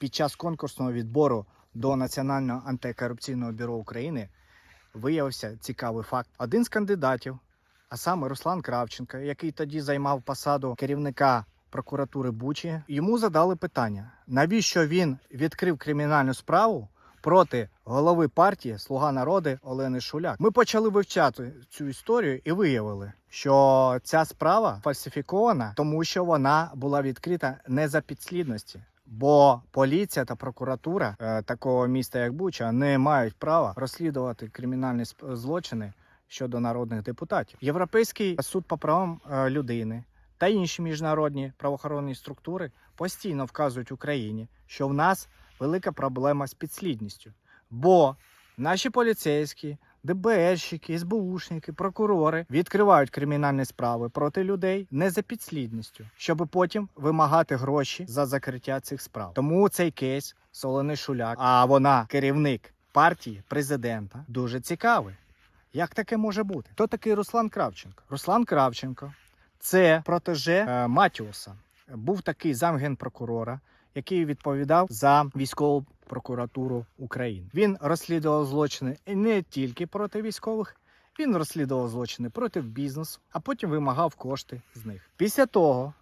Під час конкурсного відбору до Національного антикорупційного бюро України виявився цікавий факт. Один з кандидатів, а саме Руслан Кравченко, який тоді займав посаду керівника прокуратури Бучі, йому задали питання: навіщо він відкрив кримінальну справу проти голови партії Слуга народу Олени Шуляк? Ми почали вивчати цю історію і виявили, що ця справа фальсифікована, тому що вона була відкрита не за підслідності. Бо поліція та прокуратура е, такого міста, як Буча, не мають права розслідувати кримінальні злочини щодо народних депутатів. Європейський суд по правам е, людини та інші міжнародні правоохоронні структури постійно вказують Україні, що в нас велика проблема з підслідністю. Бо наші поліцейські, ДБРщики, СБУшники, прокурори відкривають кримінальні справи проти людей не за підслідністю, щоб потім вимагати гроші за закриття цих справ. Тому цей кейс Солони Шуляк, а вона керівник партії президента, дуже цікавий. Як таке може бути? Хто такий Руслан Кравченко? Руслан Кравченко це протеже е, Матіуса. Був такий замгенпрокурора, який відповідав за військову прокуратуру України. Він розслідував злочини не тільки проти військових, він розслідував злочини проти бізнесу, а потім вимагав кошти з них. Після того,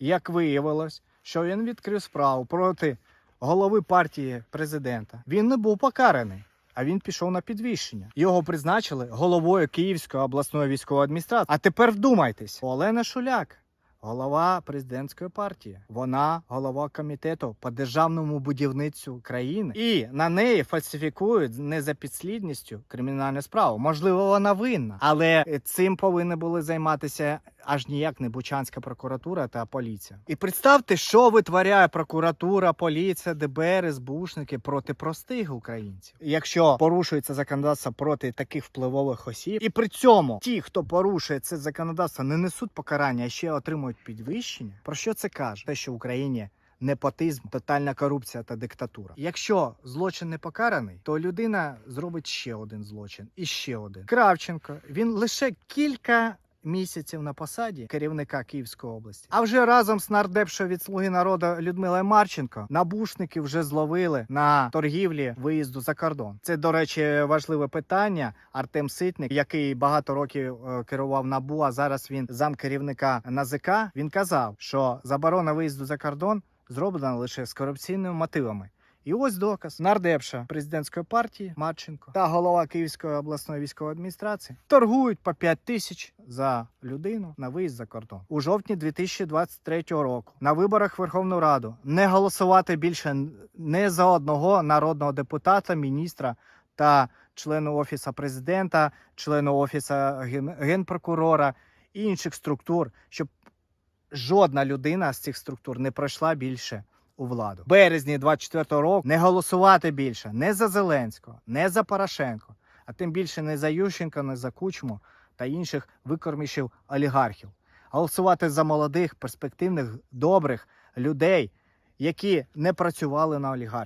як виявилось, що він відкрив справу проти голови партії президента, він не був покараний. А він пішов на підвищення. Його призначили головою Київської обласної військової адміністрації. А тепер вдумайтесь, Олена Шуляк, голова президентської партії. Вона голова комітету по державному будівництву країни, і на неї фальсифікують не за підслідністю кримінальну справу. Можливо, вона винна, але цим повинні були займатися аж ніяк не Бучанська прокуратура та поліція. І представте, що витворяє прокуратура, поліція, ДБР, СБУшники проти простих українців. Якщо порушується законодавство проти таких впливових осіб, і при цьому ті, хто порушує це законодавство, не несуть покарання, а ще отримують підвищення. Про що це каже? Те, що в Україні непотизм, тотальна корупція та диктатура. Якщо злочин не покараний, то людина зробить ще один злочин і ще один. Кравченко він лише кілька. Місяців на посаді керівника Київської області, а вже разом з нардепшою від слуги народу Людмилою Марченко набушники вже зловили на торгівлі виїзду за кордон. Це до речі важливе питання. Артем Ситник, який багато років е, керував набу, а зараз він замкерівника НАЗК. Він казав, що заборона виїзду за кордон зроблена лише з корупційними мотивами. І ось доказ нардепша президентської партії Марченко та голова Київської обласної військової адміністрації торгують по 5 тисяч за людину на виїзд за кордон у жовтні 2023 року. На виборах Верховну Раду не голосувати більше не за одного народного депутата, міністра та члену офісу президента, члену офісу ген- генпрокурора і інших структур, щоб жодна людина з цих структур не пройшла більше у владу. Березні 24-го року не голосувати більше не за Зеленського, не за Порошенко, а тим більше не за Ющенка, не за Кучму та інших викормішів олігархів. Голосувати за молодих, перспективних, добрих людей, які не працювали на олігархів.